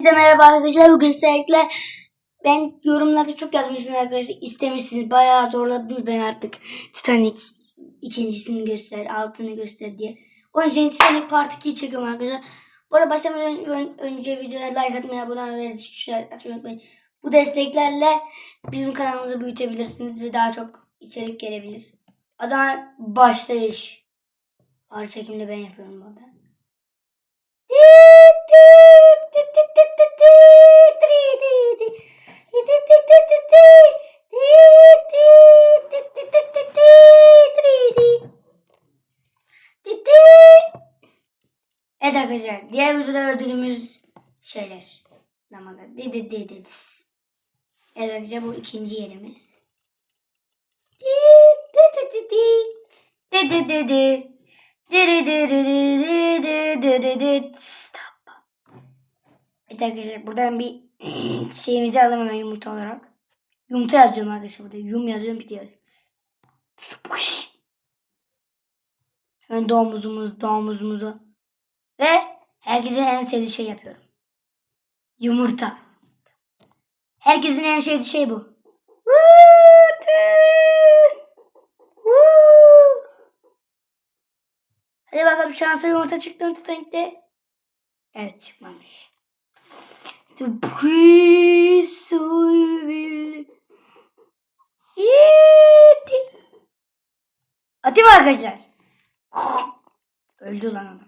Herkese merhaba arkadaşlar. Bugün sizlerle ben yorumlarda çok yazmışsınız arkadaşlar. İstemişsiniz. Bayağı zorladınız ben artık. Titanic ikincisini göster, altını göster diye. Onun için Titanic Part 2'yi çekiyorum arkadaşlar. Bu arada başlamadan ön- önce videoya like atmayı, abone olmayı ve tuşlara atmayı unutmayın. Bu desteklerle bizim kanalımızı büyütebilirsiniz ve daha çok içerik gelebilir. Adana başlayış. Ağır çekimde ben yapıyorum burada. Evet arkadaşlar diğer videoda öldüğümüz şeyler zamanda dedi dedi dedi. Evet arkadaşlar bu ikinci yerimiz. Dedi dedi dedi dedi dedi dedi dedi dedi Arkadaşlar buradan bir şeyimizi alalım hemen yumurta olarak. Yumurta yazıyorum arkadaşlar burada. Yum yazıyorum bitiyor. Sıpış. Hemen domuzumuz, domuzumuzu. Ve herkesin en sevdiği şey yapıyorum. Yumurta. Herkesin en sevdiği şey bu. Hadi bakalım şansa yumurta çıktı mı? Evet çıkmamış. The peace will... Atayım mı arkadaşlar. Öldü lan onu.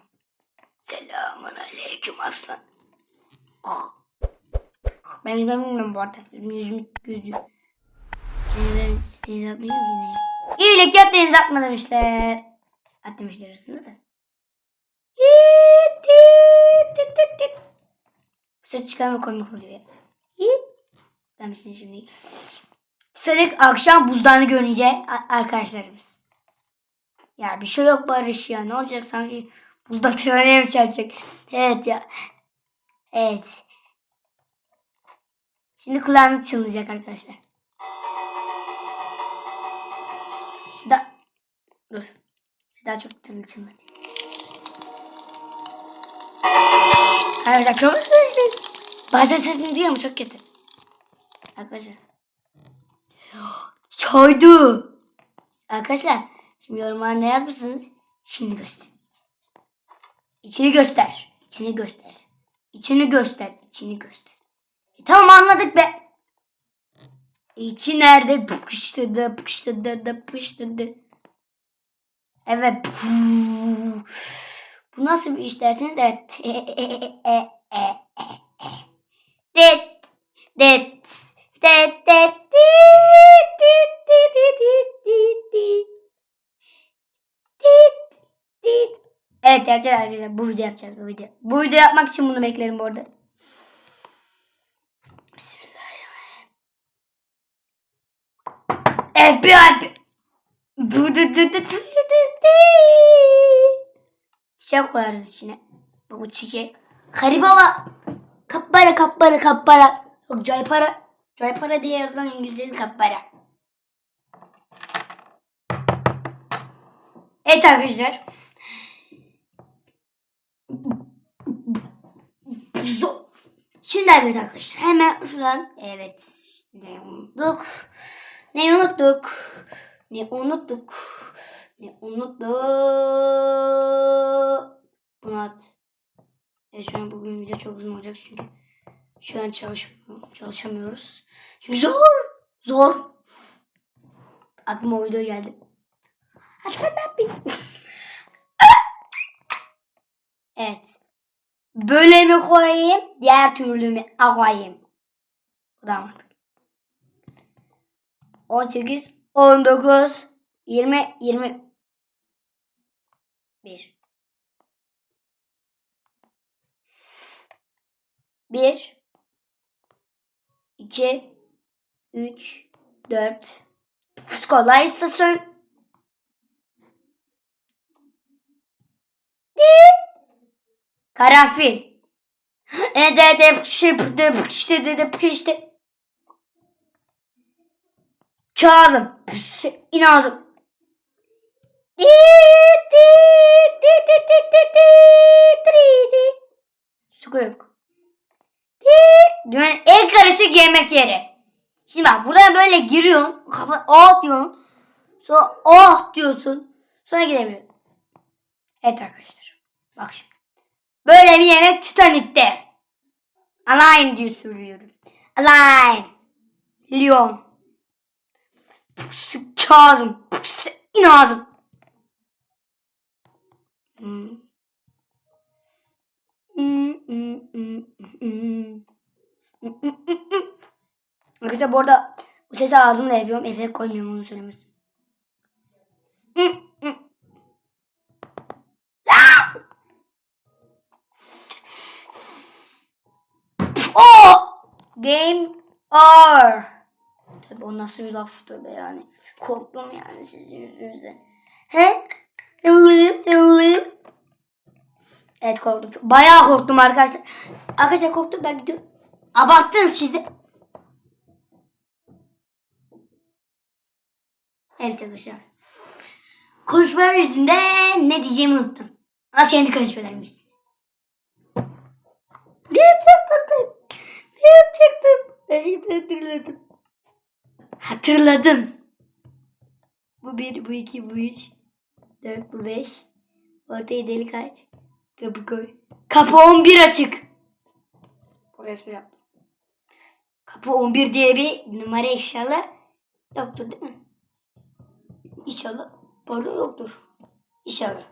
Selamun aleyküm aslan. Ben yüzümü bilmiyorum bu arada. Yüzümü yüzümü gözüm. Denize, denize atmıyor yine. İyilik yap denize atma demişler. At demişler arasında da. Bu ses çıkarma komik oluyor. Tamam şimdi şimdi. Sarık akşam buzdağını görünce arkadaşlarımız. Ya bir şey yok Barış ya. Ne olacak sanki buzda treneye mi çarpacak? Evet ya. Evet. Şimdi kulağınız çınlayacak arkadaşlar. Şurada. Dur. Daha çok tırnak çınladı. Arkadaşlar çok Bazen sesini duyuyor mu? Çok kötü. Arkadaşlar. Çaydı. Arkadaşlar. Şimdi yorumlara ne yazmışsınız? Şimdi göster. İçini göster. İçini göster. İçini göster. İçini göster. E, tamam anladık be. İçi nerede? Pıkıştırdı, pıkıştırdı, pıkıştırdı. Evet. Bu nasıl bir iş derseniz evet. Det. Det. Det. Det. Evet yapacağız arkadaşlar. Bu video yapacağız. Bu video. Bu video yapmak için bunu beklerim bu arada. Bismillahirrahmanirrahim. Harbi. Bu du du du du. Çiçek koyarız içine. Bu çiçek. Haribaba. Kappara kappara kappara. Yok caypara. Caypara diye yazılan İngilizce'de kappara. Evet arkadaşlar. Şimdi evet arkadaşlar hemen şuradan evet ne unuttuk ne unuttuk ne unuttuk ne unuttuk bunu at. Evet şu an bugün video çok uzun olacak çünkü şu an çalış çalışamıyoruz. Çünkü zor zor. Aklıma o video geldi. Hasan abi. evet. Böyle mi koyayım? Diğer türlü mü koyayım? Bu da mantıklı. 18, 19, 20, 20. 1. 1 2 3 4 Kolay istasyon. Karanfil. Ede de pişip de pişti de de pişti. Çaldım. İnandım. Su yok dünyanın en karışık yemek yeri. Şimdi bak buradan böyle giriyorsun. Kafa oh diyorsun. Sonra oh diyorsun. Sonra gidebiliyorsun. Evet arkadaşlar. Bak şimdi. Böyle bir yemek Titanic'te. Align diye söylüyorum. Align. Lyon. Sık ağzım. İn ağzım. Hmm. Hmm, hmm, hmm, hmm. Arkadaşlar bu arada bu sesi ağzımla yapıyorum. Efekt koymuyorum onu söylemesi. Game over. Tabii o nasıl bir laftır be yani. Korktum yani sizin yüzünüzden. He? Evet korktum. Bayağı korktum arkadaşlar. Arkadaşlar korktum ben gidiyorum. Abarttınız siz de. Evet arkadaşlar. Konuşmalar yüzünde ne diyeceğimi unuttum. Ama kendi konuşmalarım yüzünde. Ne yapacaktım ben? Ne yapacaktım? Ben şimdi hatırladım. Hatırladım. Bu bir, bu iki, bu üç. Dört, bu beş. Ortaya delik aç. Kapı koy. Kapı 11 açık. Bu resmi yaptım. Kapı 11 diye bir numara inşallah yoktur değil mi? İnşallah. Pardon yoktur. İnşallah.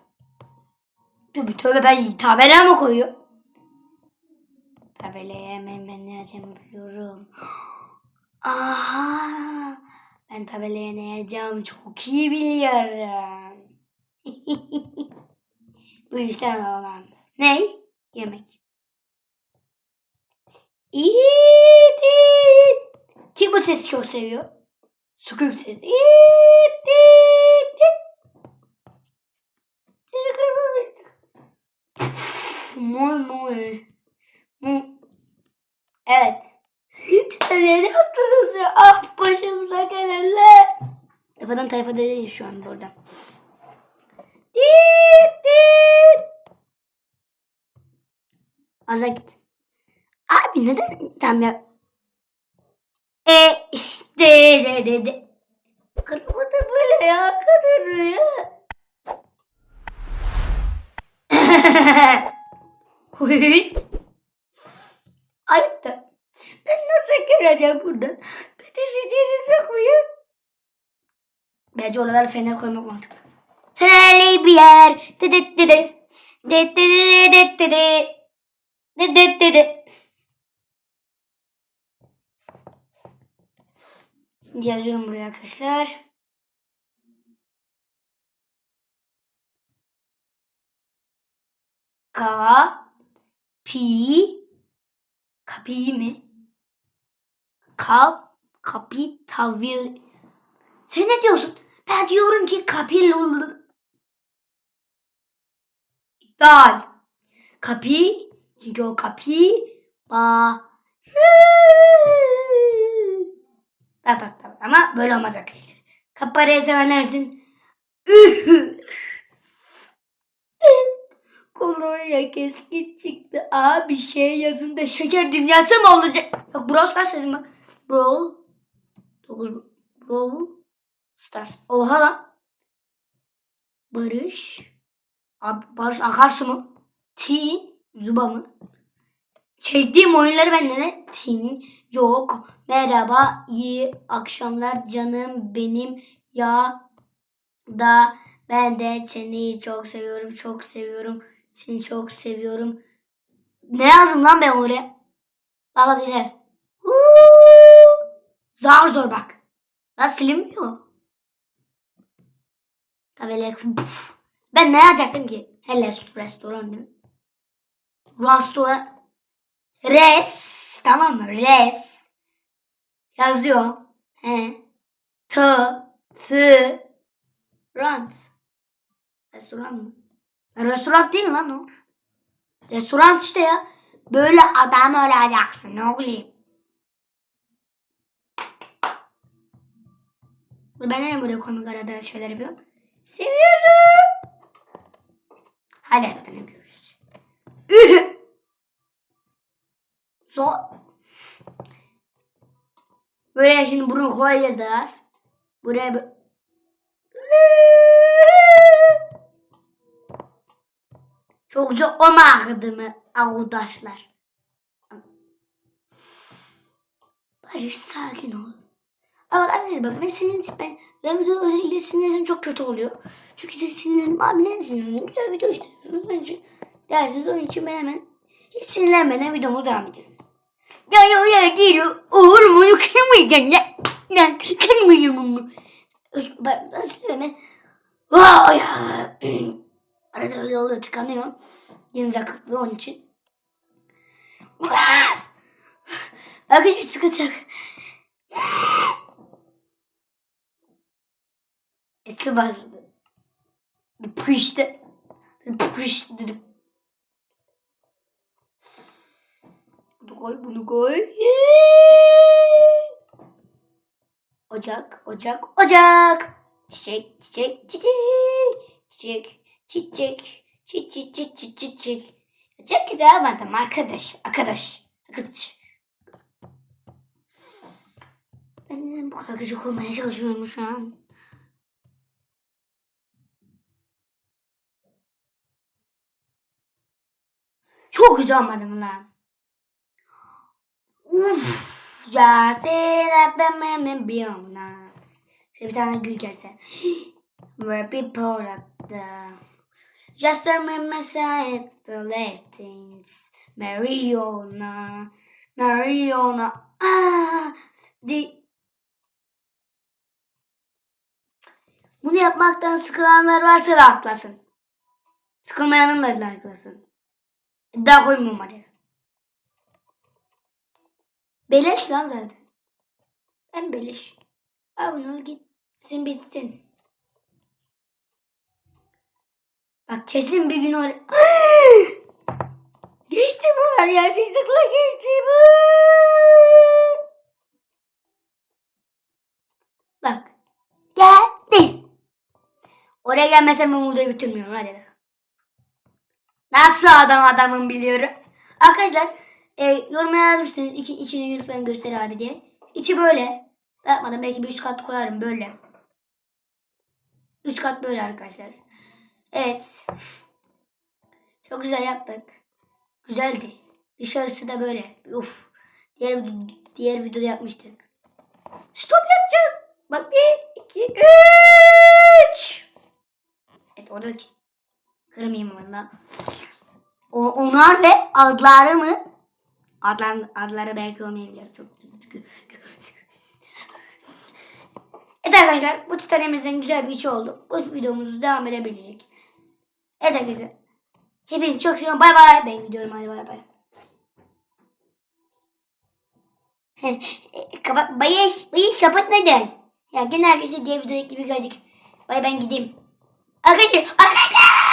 Tövbe tövbe ben tabela mı koyuyor? Tabelaya hemen ben ne yazacağımı biliyorum. Aha! Ben tabelaya ne yazacağımı çok iyi biliyorum. Bu yüzden olamaz. Ne? Yemek. İt it. Kim bu sesi çok seviyor? Sukuk sesi. İt it it. Seni kırmamıştık. Moy moy. Evet. Ne yaptınız ya? Ah başımıza gelenler. Efendim tayfa değil şu an burada. Dit dit. Aza git. Abi neden tam ya? E de de de de. Kırmızı böyle ya kadın ya. Hıç. Ayıp da. Ben nasıl gireceğim buradan? Beni siteye sokmuyor. Bence oralara fener koymak mantıklı. Fenerli bir yer. Dıdı. Dıt dıdı dıt dıdı. Dıdıt dıdı. Şimdi yazıyorum buraya arkadaşlar. Ka pi kapi mi? Kap kapitavil. Sen ne diyorsun? Ben diyorum ki kapil İptal. Kapi. Çünkü o kapi. Ba. Ta. Ama böyle olmaz arkadaşlar. Kaparaya sevenler için. Kolonya keskin çıktı. Aa bir şey yazın da şeker dünyası mı olacak? Bak Brawl Stars yazın bak. Brawl. 9 Brawl Stars. Oha lan. Barış. Abi, Barış Akarsu mu? Teen. Zuba mı? Çektiğim oyunları bende ne? Teen. Yok. Merhaba. iyi akşamlar canım benim. Ya da ben de seni çok seviyorum. Çok seviyorum. Seni çok seviyorum. Ne yazdım lan ben oraya? Bak güzel. Zar zor bak. Lan silinmiyor. Puf. Ben ne yazacaktım ki? Hele restoran değil mi? Restoran. Res. Tamam mı? Res. Yazıyor. He. T. T. Rant. Restoran mı? Restoran değil mi lan o? Restoran işte ya. Böyle adam olacaksın. Ne oğlum? Ben neden böyle komik arada şeyler yapıyorum? Seviyorum. Ne yapıyoruz? Zor. Böyle şimdi bunu koyacağız. Buraya. Çok güzel olmadı mı arkadaşlar? Barış sakin ol. Ama arkadaşlar bak ben sinirli ben, ben video özellikle sinirlerim çok kötü oluyor. Çünkü sinirlerim abi ne sinirlerim güzel video istiyorsunuz onun için dersiniz onun için ben hemen hiç sinirlenmeden videomu devam ediyorum. Ya ya ya değil olur mu yok kırmayacaksın ya. Ya kırmayacağım onu. Ben nasıl hemen Vay. Arada öyle oluyor tıkanıyor. Deniz akıklığı onun için. Arkadaşlar sıkıntı yok. Esi bastı. Pıştı. Pıştı. Koy, bunu koy. Ocak, ocak, ocak. Çiçek, çiçek, çiçek. Çiçek, çiçek. Çiçek, çiçek, çiçek. Çok güzel anladım arkadaş. Arkadaş. Arkadaş. Ben neden bu kadar gıcık olmaya çalışıyorum şu an? Çok güzel olmadı lan? Up and me beyond us. Şöyle bir tane gül gelse. Where people at the Just remember saying the late things. Mariona. Mariona. Ah. Di Bunu yapmaktan sıkılanlar varsa da haklasın. Sıkılmayanın da haklasın. Daha koymam hadi. Beleş lan zaten. Ben beleş. Abone ol gitsin bitsin. Bak kesin bir gün oraya... geçti bu. Gerçeklikle geçti bu. Bak. Geldi. Oraya gelmesem ben videoyu bitirmiyorum. Hadi. Nasıl adam adamın biliyorum. Arkadaşlar e, yoruma yazmışsınız. İçi, içini lütfen göster abi diye. İçi böyle. Yapmadan belki bir üst kat koyarım böyle. Üst kat böyle arkadaşlar. Evet. Çok güzel yaptık. Güzeldi. Dışarısı da böyle. Uf. Diğer, diğer videoda yapmıştık. Stop yapacağız. Bak bir, iki, üç. Evet orada kırmayayım valla. O, onlar ve adları mı? Adlar, adları belki olmayabilir. Çok Evet arkadaşlar bu titanemizden güzel bir içi oldu. Bu videomuz devam edebilecek. Evet arkadaşlar. Hepinizi çok seviyorum. Bay bay. Ben gidiyorum hadi bay bay. kapat. Bayış. Bayış kapat neden? Ya gene arkadaşlar diye videodaki gibi geldik. Bay ben gideyim. Arkadaşlar. Arkadaşlar.